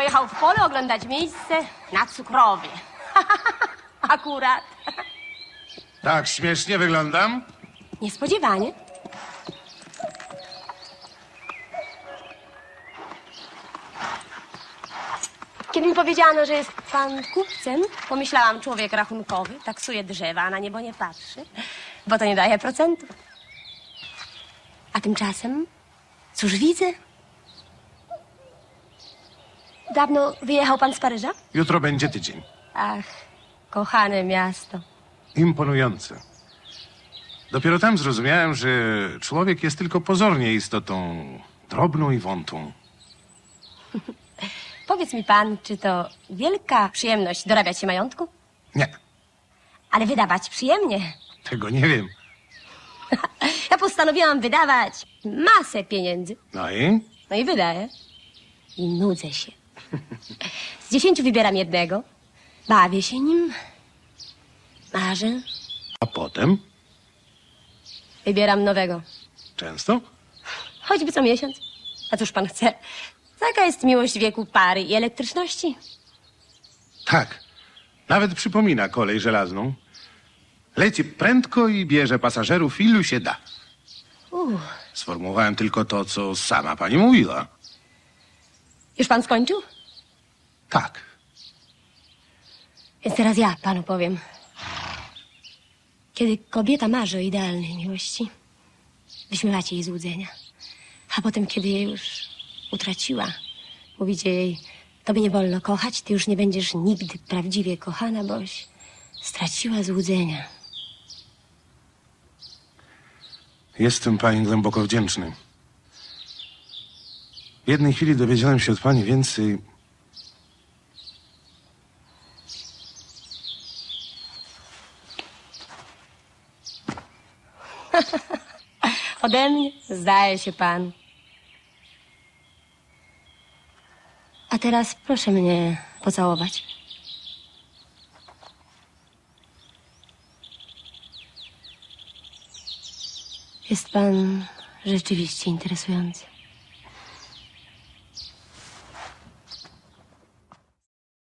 Pojechał w pole oglądać miejsce na cukrowie. Akurat. Tak śmiesznie wyglądam? Niespodziewanie. Kiedy mi powiedziano, że jest pan kupcem, pomyślałam, człowiek rachunkowy, taksuje drzewa, a na niebo nie patrzy, bo to nie daje procentu. A tymczasem, cóż widzę? Dawno wyjechał pan z Paryża? Jutro będzie tydzień. Ach, kochane miasto. Imponujące. Dopiero tam zrozumiałem, że człowiek jest tylko pozornie istotą drobną i wątłą. Powiedz mi pan, czy to wielka przyjemność dorabiać się majątku? Nie, Ale wydawać przyjemnie. tego nie wiem. Ja postanowiłam wydawać masę pieniędzy. No i? No i wydaję. I nudzę się. Z dziesięciu wybieram jednego. Bawię się nim. Marzę. A potem? Wybieram nowego. Często? Choćby co miesiąc. A cóż pan chce? Taka jest miłość wieku pary i elektryczności. Tak. Nawet przypomina kolej żelazną. Leci prędko i bierze pasażerów ilu się da. Uff. Sformułowałem tylko to, co sama pani mówiła. Już pan skończył? Tak. Więc teraz ja panu powiem. Kiedy kobieta marzy o idealnej miłości, wyśmiewacie jej złudzenia. A potem, kiedy je już utraciła, mówicie jej, tobie nie wolno kochać, ty już nie będziesz nigdy prawdziwie kochana, boś straciła złudzenia. Jestem pani głęboko wdzięczny. W jednej chwili dowiedziałem się od pani więcej. Ode mnie zdaje się pan. A teraz proszę mnie pocałować. Jest pan rzeczywiście interesujący.